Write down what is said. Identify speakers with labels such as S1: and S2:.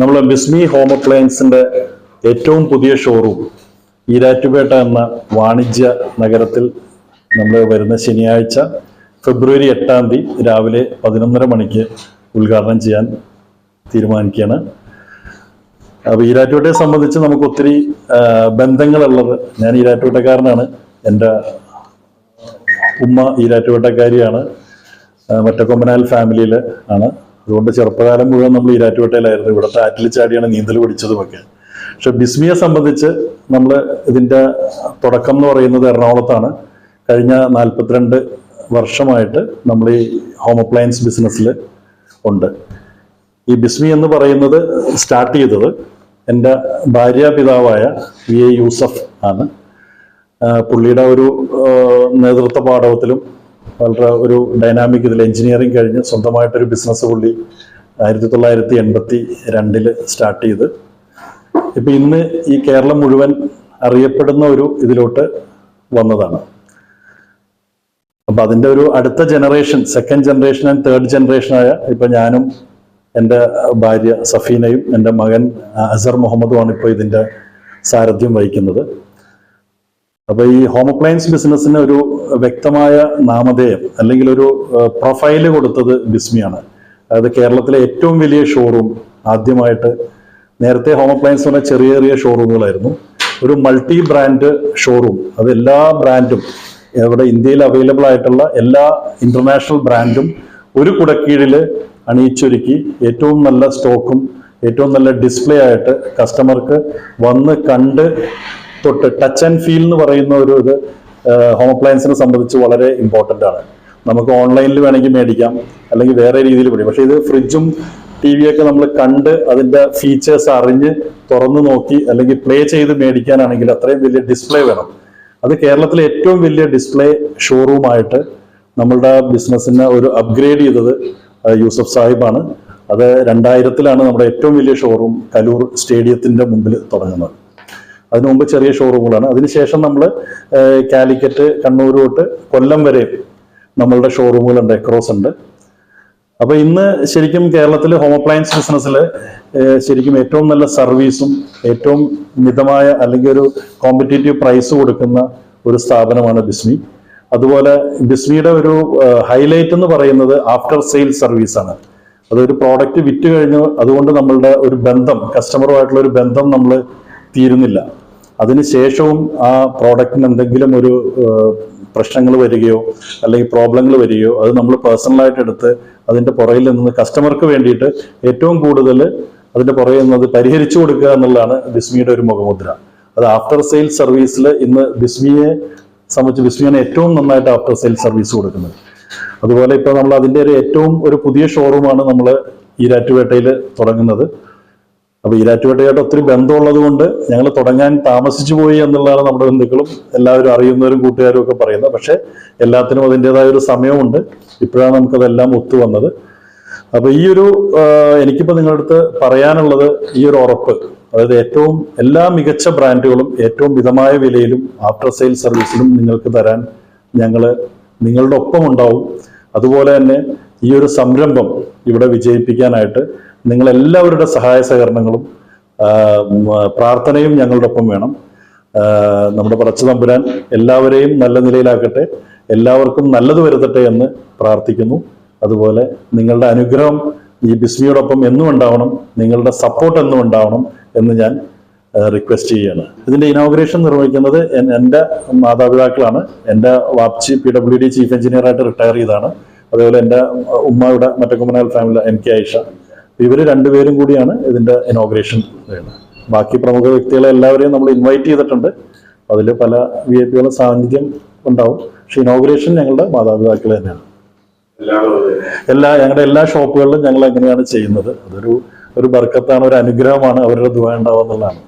S1: നമ്മൾ ബിസ്മി ഹോം അപ്ലയൻസിന്റെ ഏറ്റവും പുതിയ ഷോറൂം ഈരാറ്റുപേട്ട എന്ന വാണിജ്യ നഗരത്തിൽ നമ്മൾ വരുന്ന ശനിയാഴ്ച ഫെബ്രുവരി എട്ടാം തീയതി രാവിലെ പതിനൊന്നര മണിക്ക് ഉദ്ഘാടനം ചെയ്യാൻ തീരുമാനിക്കുകയാണ്. അപ്പോൾ ഈരാറ്റുപേട്ടയെ സംബന്ധിച്ച് നമുക്ക് ഒത്തിരി ബന്ധങ്ങളുള്ളത്. ഞാൻ ഈരാറ്റുപേട്ടക്കാരനാണ്. എന്റെ ഉമ്മ ഈരാറ്റുപേട്ടക്കാരിയാണ്. മറ്റക്കൊമ്പനാൽ ഫാമിലിയിൽ ആണ്. അതുകൊണ്ട് ചെറുപ്പകാലം മുഴുവൻ നമ്മൾ ഈരാറ്റുപേട്ടയിലായിരുന്നു. ഇവിടുത്തെ ആറ്റിൽ ചാടിയാണ് നീന്തൽ പഠിച്ചതുമൊക്കെ. പക്ഷെ ബിസ്മിയെ സംബന്ധിച്ച് നമ്മൾ ഇതിന്റെ തുടക്കം എന്ന് പറയുന്നത് എറണാകുളത്താണ്. കഴിഞ്ഞ നാൽപ്പത്തിരണ്ട് വർഷമായിട്ട് നമ്മൾ ഈ ഹോം അപ്ലയൻസ് ബിസിനസ്സിൽ ഉണ്ട്. ഈ ബിസ്മി എന്ന് പറയുന്നത് സ്റ്റാർട്ട് ചെയ്തത് എന്റെ ഭാര്യ പിതാവായ വി എ യൂസഫ് ആണ്. പുള്ളിയുടെ ഒരു നേതൃത്വ പാഠവത്തിലും വളരെ ഒരു ഡൈനാമിക് ഇതിൽ എഞ്ചിനീയറിംഗ് കഴിഞ്ഞ് സ്വന്തമായിട്ടൊരു ബിസിനസ് പുള്ളി ആയിരത്തി തൊള്ളായിരത്തി എൺപത്തി രണ്ടിൽ സ്റ്റാർട്ട് ചെയ്ത്. ഇപ്പൊ ഇന്ന് ഈ കേരളം മുഴുവൻ അറിയപ്പെടുന്ന ഒരു ഇതിലോട്ട് വന്നതാണ്. അപ്പൊ അതിന്റെ ഒരു അടുത്ത generation second generation and third ജനറേഷനായ ഇപ്പൊ ഞാനും എന്റെ ഭാര്യ സഫീനയും എന്റെ മകൻ അസർ മുഹമ്മദുമാണ് ഇപ്പോൾ ഇതിന്റെ സാരഥ്യം വഹിക്കുന്നത്. അപ്പൊ ഈ ഹോം അപ്ലയൻസ് ബിസിനസ്സിന് ഒരു വ്യക്തമായ നാമധേയം അല്ലെങ്കിൽ ഒരു പ്രൊഫൈൽ കൊടുത്തത് ബിസ്മിയാണ്. അതായത് കേരളത്തിലെ ഏറ്റവും വലിയ ഷോറൂം ആദ്യമായിട്ട് നേരത്തെ ഹോം അപ്ലയൻസ് പറഞ്ഞ ചെറിയ ചെറിയ ഷോറൂമുകളായിരുന്നു ഒരു മൾട്ടി ബ്രാൻഡ് ഷോറൂം അത് എല്ലാ ബ്രാൻഡും ഇവിടെ ഇന്ത്യയിൽ അവൈലബിൾ ആയിട്ടുള്ള എല്ലാ ഇന്റർനാഷണൽ ബ്രാൻഡും ഒരു കുടക്കീഴിൽ അണിയിച്ചൊരുക്കി ഏറ്റവും നല്ല സ്റ്റോക്കും ഏറ്റവും നല്ല ഡിസ്പ്ലേ ആയിട്ട് കസ്റ്റമർക്ക് വന്ന് കണ്ട് തൊട്ട് ടച്ച് ആൻഡ് ഫീൽ എന്ന് പറയുന്ന ഒരു ഇത് ഹോം അപ്ലയൻസിനെ സംബന്ധിച്ച് വളരെ ഇമ്പോർട്ടന്റ് ആണ്. നമുക്ക് ഓൺലൈനിൽ വേണമെങ്കിൽ മേടിക്കാം അല്ലെങ്കിൽ വേറെ രീതിയിൽ പഠിക്കും പക്ഷേ ഇത് ഫ്രിഡ്ജും ടി വിയൊക്കെ നമ്മൾ കണ്ട് അതിന്റെ ഫീച്ചേഴ്സ് അറിഞ്ഞ് തുറന്നു നോക്കി അല്ലെങ്കിൽ പ്ലേ ചെയ്ത് മേടിക്കാനാണെങ്കിൽ അത്രയും വലിയ ഡിസ്പ്ലേ വേണം. അത് കേരളത്തിലെ ഏറ്റവും വലിയ ഡിസ്പ്ലേ ഷോറൂമായിട്ട് നമ്മളുടെ ബിസിനസ്സിനെ ഒരു അപ്ഗ്രേഡ് ചെയ്തത് യൂസഫ് സാഹിബാണ്. അത് രണ്ടായിരത്തിലാണ് നമ്മുടെ ഏറ്റവും വലിയ ഷോറൂം കലൂർ സ്റ്റേഡിയത്തിന്റെ മുമ്പിൽ തുടങ്ങുന്നത്. അതിനു മുമ്പ് ചെറിയ ഷോറൂമുകളാണ് അതിനുശേഷം നമ്മൾ കാലിക്കറ്റ് കണ്ണൂർ തൊട്ട് കൊല്ലം വരെ നമ്മളുടെ ഷോറൂമുകളുണ്ട് എക്രോസ് ഉണ്ട്. അപ്പോൾ ഇന്ന് ശരിക്കും കേരളത്തിൽ ഹോം അപ്ലയൻസ് ബിസിനസ്സിൽ ശരിക്കും ഏറ്റവും നല്ല സർവീസും ഏറ്റവും മിതമായ അല്ലെങ്കിൽ ഒരു കോമ്പറ്റേറ്റീവ് പ്രൈസ് കൊടുക്കുന്ന ഒരു സ്ഥാപനമാണ് ബിസ്മി. അതുപോലെ ബിസ്മിയുടെ ഒരു ഹൈലൈറ്റ് എന്ന് പറയുന്നത് ആഫ്റ്റർ സെയിൽ സർവീസാണ് അതൊരു പ്രോഡക്റ്റ് വിറ്റ് കഴിഞ്ഞു അതുകൊണ്ട് നമ്മളുടെ ഒരു ബന്ധം കസ്റ്റമറുമായിട്ടുള്ള ഒരു ബന്ധം നമ്മൾ തീരുന്നില്ല. അതിനുശേഷവും ആ പ്രോഡക്റ്റിന് എന്തെങ്കിലും ഒരു പ്രശ്നങ്ങൾ വരികയോ അല്ലെങ്കിൽ പ്രോബ്ലങ്ങൾ വരികയോ അത് നമ്മൾ പേഴ്സണലായിട്ട് എടുത്ത് അതിന്റെ പുറകിൽ നിന്ന് കസ്റ്റമർക്ക് വേണ്ടിയിട്ട് ഏറ്റവും കൂടുതൽ അതിന്റെ പുറകിൽ നിന്ന് പരിഹരിച്ചു കൊടുക്കുക എന്നുള്ളതാണ് ബിസ്മിയുടെ ഒരു മുഖമുദ്ര. അത് ആഫ്റ്റർ സെയിൽ സർവീസിൽ ഇന്ന് ബിസ്മിയെ സംബന്ധിച്ച് ബിസ്മിയാണ് ഏറ്റവും നന്നായിട്ട് ആഫ്റ്റർ സെയിൽ സർവീസ് കൊടുക്കുന്നത്. അതുപോലെ ഇപ്പോൾ നമ്മൾ അതിന്റെ ഒരു ഏറ്റവും ഒരു പുതിയ ഷോറൂമാണ് നമ്മൾ ഈരാറ്റുപേട്ടയിൽ തുടങ്ങുന്നത്. അപ്പൊ ഈരാറ്റുപേട്ടയായിട്ട് ഒത്തിരി ബന്ധമുള്ളത് കൊണ്ട് ഞങ്ങൾ തുടങ്ങാൻ താമസിച്ചു പോയി എന്നുള്ളതാണ് നമ്മുടെ ബന്ധുക്കളും എല്ലാവരും അറിയുന്നവരും കൂട്ടുകാരും ഒക്കെ പറയുന്നത്. പക്ഷെ എല്ലാത്തിനും അതിന്റെതായ ഒരു സമയമുണ്ട്. ഇപ്പോഴാണ് നമുക്കതെല്ലാം ഒത്തു വന്നത്. അപ്പൊ ഈ ഒരു എനിക്കിപ്പോ നിങ്ങളുടെ അടുത്ത് പറയാനുള്ളത് ഈ ഒരു ഉറപ്പ്. അതായത് ഏറ്റവും എല്ലാ മികച്ച ബ്രാൻഡുകളും ഏറ്റവും മിതമായ വിലയിലും ആഫ്റ്റർ സെയിൽ സർവീസിലും നിങ്ങൾക്ക് തരാൻ ഞങ്ങൾ നിങ്ങളുടെ ഒപ്പം ഉണ്ടാവും അതുപോലെ തന്നെ ഈ ഒരു സംരംഭം ഇവിടെ വിജയിപ്പിക്കാനായിട്ട് നിങ്ങൾ എല്ലാവരുടെ സഹായ സഹകരണങ്ങളും പ്രാർത്ഥനയും ഞങ്ങളുടെ ഒപ്പം വേണം നമ്മുടെ പറച്ചു തമ്പുരാൻ എല്ലാവരെയും നല്ല നിലയിലാക്കട്ടെ എല്ലാവർക്കും നല്ലത് വരുത്തട്ടെ എന്ന് പ്രാർത്ഥിക്കുന്നു. അതുപോലെ നിങ്ങളുടെ അനുഗ്രഹം ഈ ബിസ്മിയോടൊപ്പം എന്നും ഉണ്ടാവണം നിങ്ങളുടെ സപ്പോർട്ട് എന്നും ഉണ്ടാവണം എന്ന് ഞാൻ റിക്വസ്റ്റ് ചെയ്യുകയാണ്. ഇതിന്റെ ഇനോഗ്രേഷൻ നിർവഹിക്കുന്നത് എൻ- എന്റെ മാതാപിതാക്കളാണ്. എന്റെ വാപ്ചി പി ഡബ്ല്യു ഡി ചീഫ് എഞ്ചിനീയറായിട്ട് റിട്ടയർ ചെയ്താണ് അതേപോലെ എന്റെ ഉമ്മയുടെ മറ്റക്കുമനാൽ ഫാമിലി എം കെ ആയിഷ. ഇവർ രണ്ടുപേരും കൂടിയാണ് ഇതിന്റെ ഇനോഗ്രേഷൻ ചെയ്യുന്നത് ബാക്കി പ്രമുഖ വ്യക്തികളെ എല്ലാവരെയും നമ്മൾ ഇൻവൈറ്റ് ചെയ്തിട്ടുണ്ട്. അതിൽ പല വി ഐ പികളുടെ സാന്നിധ്യം ഉണ്ടാവും. പക്ഷെ ഇനോഗ്രേഷൻ ഞങ്ങളുടെ മാതാപിതാക്കൾ തന്നെയാണ്. എല്ലാ ഞങ്ങളുടെ എല്ലാ ഷോപ്പുകളിലും ഞങ്ങൾ എങ്ങനെയാണ് ചെയ്യുന്നത്. അതൊരു ഒരു ബർക്കത്താണ് ഒരു അനുഗ്രഹമാണ് അവരുടെ ദുബായ ഉണ്ടാവുക എന്നുള്ളതാണ്.